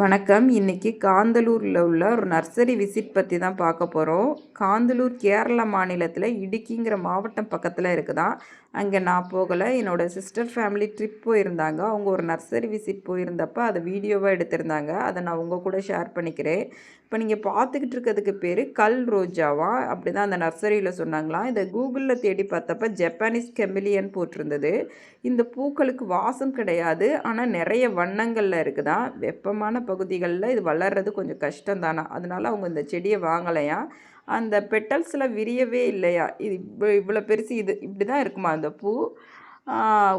வணக்கம். இன்றைக்கி காந்தலூரில் உள்ள ஒரு நர்சரி விசிட் பற்றி தான் பார்க்க போகிறோம் காந்தலூர் கேரளா மாநிலத்தில் இடுக்கிங்கிற மாவட்டம் பக்கத்தில் இருக்குதான் அங்கே நான் போகலை. என்னோடய சிஸ்டர் ஃபேமிலி ட்ரிப் போயிருந்தாங்க. அவங்க ஒரு நர்சரி விசிட் போயிருந்தப்போ அதை வீடியோவாக எடுத்திருந்தாங்க. அதை நான் உங்கள் கூட ஷேர் பண்ணிக்கிறேன். இப்போ நீங்கள் பார்த்துக்கிட்டு இருக்கிறதுக்கு பேர் கல் ரோஜாவா? அப்படி தான் அந்த நர்சரியில் சொன்னாங்களாம் இதை கூகுளில் தேடி பார்த்தப்ப ஜப்பானீஸ் கெமிலியன் போட்டிருந்தது. இந்த பூக்களுக்கு வாசம் கிடையாது. ஆனால் நிறைய வண்ணங்களில் இருக்குதான் வெப்பமான பகுதிகளில் இது வளர்கிறது கொஞ்சம் கஷ்டம் தானா அதனால் அவங்க இந்த செடியை வாங்கலையா? அந்த பெட்டல்ஸில் விரியவே இல்லையா? இது இவ்வளோ பெருசு இது இப்படி தான் இருக்குமா அந்த பூ?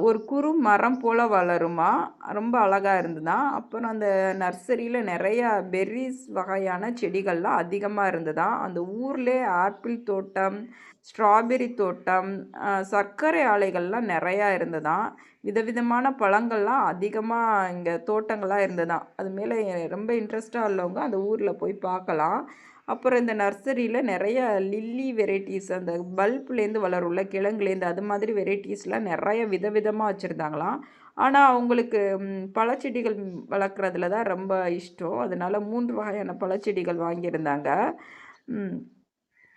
ஒரு குறு மரம் போல் வளருமா? ரொம்ப அழகாக இருந்ததுதான் அப்புறம் அந்த நர்சரியில் நிறையா பெர்ரிஸ் வகையான செடிகள்லாம் அதிகமாக இருந்ததாம் அந்த ஊர்லேயே ஆப்பிள் தோட்டம் ஸ்ட்ராபெரி தோட்டம் சர்க்கரை ஆலைகள்லாம் நிறையா இருந்ததாம் விதவிதமான பழங்கள்லாம் அதிகமாக இங்கே தோட்டங்களாக இருந்ததாம் அது மேலே ரொம்ப இன்ட்ரெஸ்ட்டாக உள்ளவங்க அந்த ஊரில் போய் பார்க்கலாம். அப்புறம் இந்த நர்சரியில் நிறைய லில்லி வெரைட்டிஸ் அந்த பல்ப்லேருந்து வளரும்ல கிழங்குலேருந்து அது மாதிரி வெரைட்டிஸ்லாம் நிறைய விதவிதமாக வச்சுருந்தாங்களாம். ஆனால் அவங்களுக்கு பழச்செடிகள் வளர்க்குறதுல தான் ரொம்ப இஷ்டம். அதனால் மூன்று வகையான பழச்செடிகள் வாங்கியிருந்தாங்க.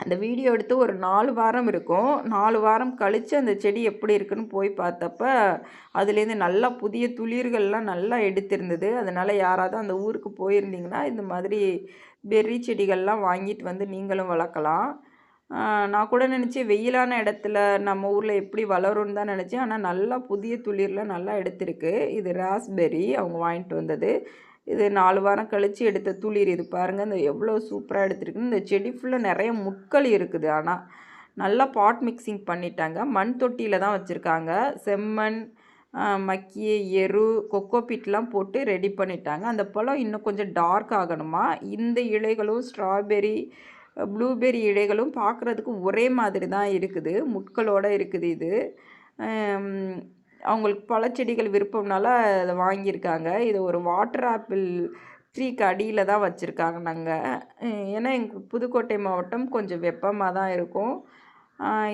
அந்த வீடியோ எடுத்து ஒரு நாலு வாரம் இருக்கும். நாலு வாரம் கழித்து அந்த செடி எப்படி இருக்குன்னு போய் பார்த்தப்ப அதுலேருந்து நல்லா புதிய துளிர்கள்லாம் நல்லா எடுத்திருந்தது. அதனால் யாராவது அந்த ஊருக்கு போயிருந்தீங்கன்னா இந்த மாதிரி பெர்ரி செடிகள்லாம் வாங்கிட்டு வந்து நீங்களும் வளர்க்கலாம். நான் கூட நினச்சேன் வெயிலான இடத்துல நம்ம ஊரில் எப்படி வளரும்னு தான் நினச்சேன். ஆனால் நல்லா புதிய துளிர்லாம் நல்லா எடுத்திருக்கு. இது ராஸ்பெர்ரி அவங்க வாங்கிட்டு வந்தது. இது நாலு வாரம் கழித்து எடுத்த துளிர் இது பாருங்கள் இந்த எவ்வளோ சூப்பராக எடுத்துருக்குன்னு. இந்த செடி ஃபுல்லாக நிறைய முட்கள் இருக்குது. ஆனால் நல்லா பாட் மிக்சிங் பண்ணிட்டாங்க. மண் தொட்டியில் தான் வச்சுருக்காங்க. செம்மண் மக்கிய எரு கொக்கோபிட்லாம் போட்டு ரெடி பண்ணிட்டாங்க. அந்த பழம் இன்னும் கொஞ்சம் டார்க் ஆகணுமா? இந்த இலைகளும் ஸ்ட்ராபெரி ப்ளூபெரி இலைகளும் பார்க்குறதுக்கு ஒரே மாதிரி தான் இருக்குது. முட்களோடு இருக்குது இது. அவங்களுக்கு பழச்செடிகள் விருப்பம்னால அதை வாங்கியிருக்காங்க. இது ஒரு வாட்டர் ஆப்பிள் ட்ரீக்கு அடியில் தான் வச்சுருக்காங்க நாங்கள் ஏன்னா எங்கள் புதுக்கோட்டை மாவட்டம் கொஞ்சம் வெப்பமாக தான் இருக்கும்.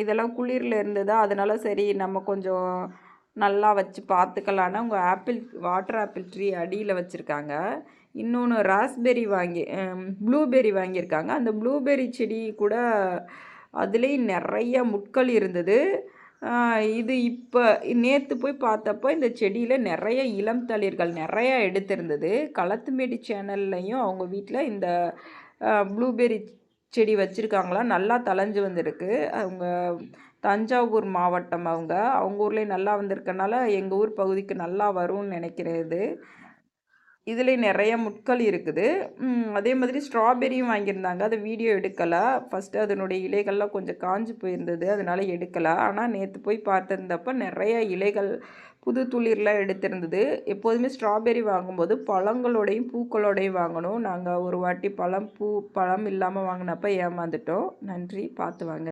இதெல்லாம் குளிரில் இருந்ததா அதனால சரி நம்ம கொஞ்சம் நல்லா வச்சு பார்த்துக்கலான்னு அவங்க ஆப்பிள் வாட்டர் ஆப்பிள் ட்ரீ அடியில் வச்சுருக்காங்க. இன்னொன்று ராஸ்பெரி வாங்கி ப்ளூபெரி வாங்கியிருக்காங்க. அந்த ப்ளூபெரி செடி கூட அதுலேயும் நிறைய முட்கள் இருந்தது. இது இப்போ நேற்று போய் பார்த்தப்போ இந்த செடியில் நிறைய இளம் தளிர்கள் நிறையா எடுத்திருந்தது. களத்துமேடி சேனல்லையும் அவங்க வீட்டில் இந்த ப்ளூபெரி செடி வச்சுருக்காங்களா? நல்லா தளைஞ்சு வந்திருக்கு. அவங்க தஞ்சாவூர் மாவட்டம் அவங்க. அவங்க ஊர்லேயும் நல்லா வந்திருக்கனால எங்கள் ஊர் பகுதிக்கு நல்லா வரும்னு நினைக்கிறது. இதில் நிறைய முட்கள் இருக்குது. அதே மாதிரி ஸ்ட்ராபெரியும் வாங்கியிருந்தாங்க. அதை வீடியோ எடுக்கலை. ஃபஸ்ட்டு அதனுடைய இலைகள்லாம் கொஞ்சம் காஞ்சி போயிருந்தது. அதனால் எடுக்கலை. ஆனால் நேற்று போய் பார்த்துருந்தப்போ நிறைய இலைகள் புது துளிர்லாம் எடுத்திருந்தது. எப்போதுமே ஸ்ட்ராபெரி வாங்கும்போது பழங்களோடையும் பூக்களோடையும் வாங்கணும். நாங்கள் ஒரு வாட்டி பழம் பூ பழம் இல்லாமல் வாங்கினப்ப ஏமாந்துட்டோம். நன்றி. பார்த்து வாங்க.